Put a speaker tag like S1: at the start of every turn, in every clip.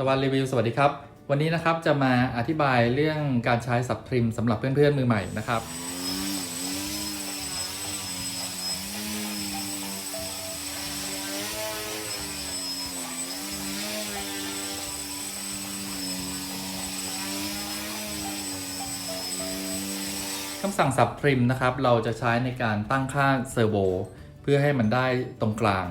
S1: ตะวันรีวิวสวัสดีครับ วันนี้นะครับจะมาอธิบายเรื่องการใช้สับทริมสำหรับเพื่อนๆมือใหม่นะครับ คำสั่งสับทริมนะครับ เราจะใช้ในการตั้งค่าเซอร์โวเพื่อให้มันได้ตรงกลาง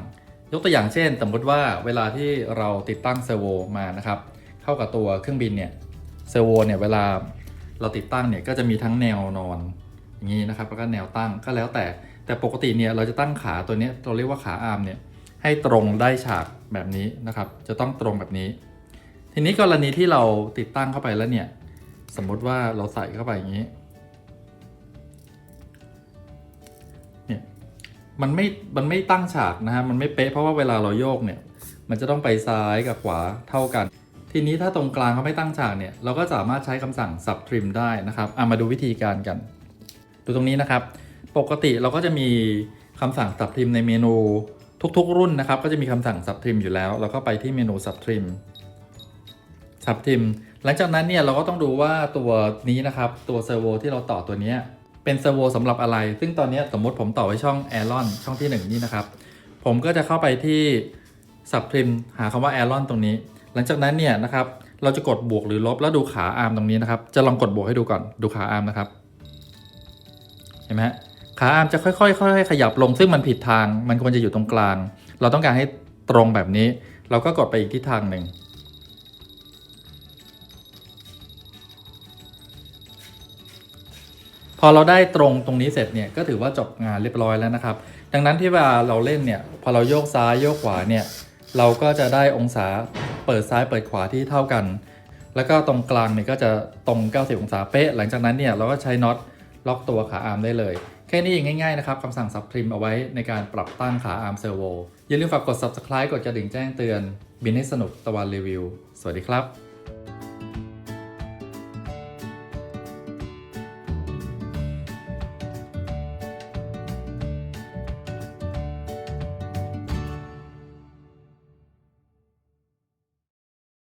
S1: ยกตัวอย่างเช่น สมมติว่าเวลาที่เราติดตั้งเซอร์โวมานะครับเข้ากับตัวเครื่องบินเนี่ยเซอร์โวเนี่ยเวลาเราติดตั้งเนี่ยก็จะมีทั้งแนวนอนอย่างนี้นะครับแล้วก็แนวตั้งก็แล้วแต่ แต่ปกติเนี่ยเราจะตั้งขาตัวนี้เราเรียกว่าขาอาร์มเนี่ยให้ตรงได้ฉากแบบนี้นะครับ จะต้องตรงแบบนี้ ทีนี้กรณีที่เราติดตั้งเข้าไปแล้วเนี่ยสมมุติว่าเราใส่เข้าไปอย่างนี้ มันไม่ มันไม่ตั้งฉากนะฮะ มันไม่เป๊ะเพราะว่าเวลาเราโยกเนี่ย มันจะต้องไปซ้ายกับขวาเท่ากัน ทีนี้ถ้าตรงกลางเขาไม่ตั้งฉากเนี่ย เราก็สามารถใช้คำสั่ง sub trim ได้นะครับอะมาดูวิธีการกัน ดูตรงนี้นะครับ ปกติเราก็จะมีคำสั่ง sub trim ในเมนูทุกๆ รุ่นนะครับ ก็จะมีคำสั่ง sub trim อยู่แล้ว เราก็ไปที่เมนู sub trim sub trim หลังจากนั้นเนี่ยเราก็ต้องดูว่าตัวนี้นะครับ ตัวเซอร์โวที่เราต่อตัวเนี้ย เป็นเซอร์โวสำหรับอะไร ซึ่งตอนนี้สมมติผมต่อไว้ช่อง a อรอนช่องที่ 1 นี่นะครับ ผมก็จะเข้าไปที่สับทริมหาคำว่า a อรอนตรงนี้ หลังจากนั้นเนี่ยนะครับเราจะกดบวกหรือลบแล้วดูขาอาร์มตรงนี้นะครับ จะลองกดบวกให้ดูก่อนดูขาอาร์มนะครับ เห็นไหมขาอาร์มจะค่อยๆค่อยๆขยับลงซึ่งมันผิดทาง มันควรจะอยู่ตรงกลาง เราต้องการให้ตรงแบบนี้ เราก็กดไปอีกทิศทางหนึ่ง พอเราได้ตรงตรงนี้เสร็จเนี่ยก็ถือว่าจบงานเรียบร้อยแล้วนะครับ ดังนั้นที่เวลาเราเล่นเนี่ยพอเราโยกซ้ายโยกขวาเนี่ยเราก็จะได้องศาเปิดซ้ายเปิดขวาที่เท่ากัน แล้วก็ตรงกลางเนี่ยก็จะตรง 90 องศาเป๊ะ หลังจากนั้นเนี่ยเราก็ใช้น็อตล็อกตัวขาอาร์มได้เลย แค่นี้เองง่ายๆนะครับคำสั่งซับทริมเอาไว้ในการปรับตั้งขาอาร์มเซอร์โวอย่าลืมฝากกด subscribe กดกระดิ่งแจ้งเตือน บินให้สนุกตะวันรีวิว สวัสดีครับ